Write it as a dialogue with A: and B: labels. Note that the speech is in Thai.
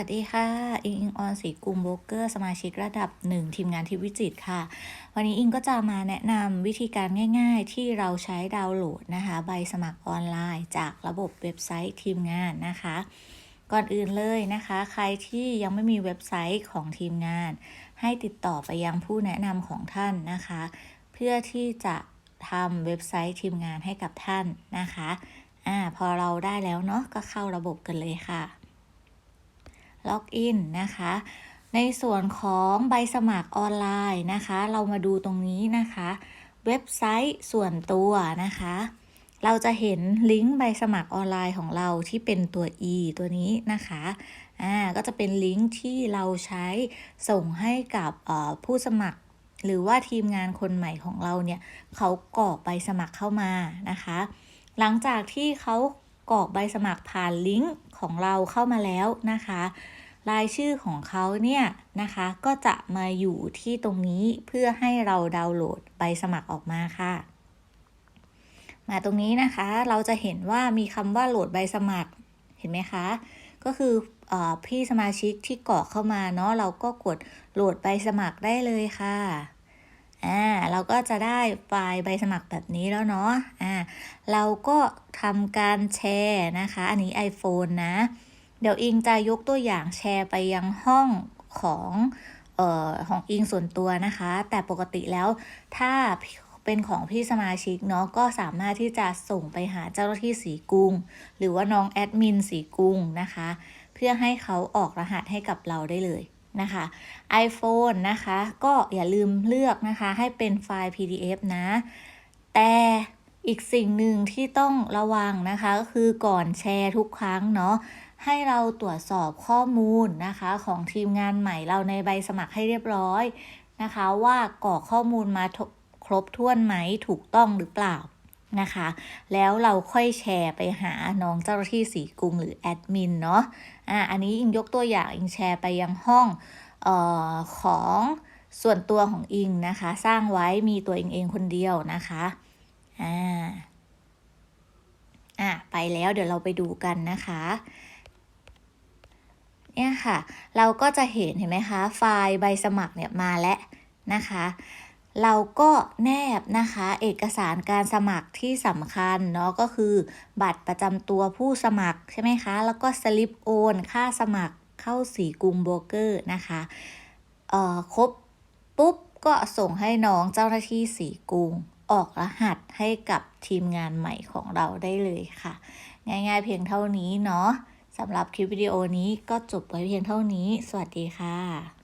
A: วัสดีค่ะ อิงอิงออนสีกุมโบรกเกอร์สมาชิกระดับ 1 ทีมงานที่วิจิตค่ะ วันนี้อิงก็จะมาแนะนำวิธีการง่ายๆ ที่เราใช้ดาวน์โหลดนะคะ ใบสมัครออนไลน์ จากระบบเว็บไซต์ทีมงานนะคะ ก่อนอื่นเลยนะคะ ใครที่ยังไม่มีเว็บไซต์ของทีมงาน ให้ติดต่อไปยังผู้แนะนำของท่านนะคะ เพื่อที่จะทำเว็บไซต์ทีมงานให้กับท่านนะคะอ่าพอเราได้แล้วเนาะก็เข้าระบบกันเลยค่ะ ล็อกอินนะคะ ในส่วนของใบสมัครออนไลน์นะคะ เรามาดูตรงนี้นะคะ เว็บไซต์ส่วนตัวนะคะ เราจะเห็นลิงก์ใบสมัครออนไลน์ของเราที่เป็นตัว e ตัวนี้นะคะอ่าก็จะเป็นลิงก์ที่เราใช้ส่งให้กับผู้สมัครหรือว่าทีมงานคนใหม่ของเราเนี่ยเขากรอกใบสมัครเข้ามานะคะ หลังจากที่เขากรอกใบสมัครผ่านลิงก์ของเราเข้ามาแล้วนะคะ รายชื่อของเขาเนี่ยนะคะก็จะมาอยู่ที่ตรงนี้เพื่อให้เราดาวน์โหลดใบสมัครออกมาค่ะ มาตรงนี้นะคะเราจะเห็นว่ามีคำว่าโหลดใบสมัครเห็นไหมคะ ก็คืออพี่สมาชิกที่กรอกเข้ามาเนาะเราก็กดโหลดใบสมัครได้เลยค่ะอ่าเราก็จะได้ไฟล์ใบสมัครแบบนี้แล้วเนาะอ่าเราก็ทำการแชร์นะคะ อันนี้ iPhone นะ เดี๋ยวอิงจะยกตัวอย่างแชร์ไปยังห้องของออของอิงส่วนตัวนะคะ แต่ปกติแล้วถ้าเป็นของพี่สมาชิกเนาะก็สามารถที่จะส่งไปหาเจ้าหน้าที่สีกุงหรือว่าน้องแอดมินสีกุงนะคะ เพื่อให้เขาออกรหัสให้กับเราได้เลยนะคะ iPhone นะคะ ก็อย่าลืมเลือกนะคะ ให้เป็นไฟล์ PDF นะ แต่อีกสิ่งหนึ่งที่ต้องระวังนะคะ ก็คือก่อนแชร์ทุกครั้งเนาะ ให้เราตรวจสอบข้อมูลนะคะของทีมงานใหม่เราในใบสมัครให้เรียบร้อยนะคะ ว่ากรอกข้อมูลมาครบถ้วนไหมถูกต้องหรือเปล่านะคะ แล้วเราค่อยแชร์ไปหาน้องเจ้าหน้าที่สีกรุงหรือแอดมินเนาะอะอันนี้อิงยกตัวอย่างอิงแชร์ไปยังห้องออของส่วนตัวของอิงนะคะ สร้างไว้มีตัวเองเองคนเดียวนะคะอ่าอะไปแล้วเดี๋ยวเราไปดูกันนะคะ เนี่ยค่ะ เราก็จะเห็นเห็นไหมคะไฟล์ใบสมัครเนี่ยมาแล้วนะคะ เราก็แนบนะคะเอกสารการสมัครที่สำคัญเนาะก็คือ บัตรประจำตัวผู้สมัครใช่ไหมคะ แล้วก็สลิปโอนค่าสมัครเข้าสีกรุงโบรกเกอร์นะคะเอ่อครบปุ๊บก็ส่งให้น้องเจ้าหน้าที่สีกรุงออกรหัสให้กับทีมงานใหม่ของเราได้เลยค่ะ ง่ายๆเพียงเท่านี้เนาะ สำหรับคลิปวิดีโอนี้ก็จบไว้เพียงเท่านี้ สวัสดีค่ะ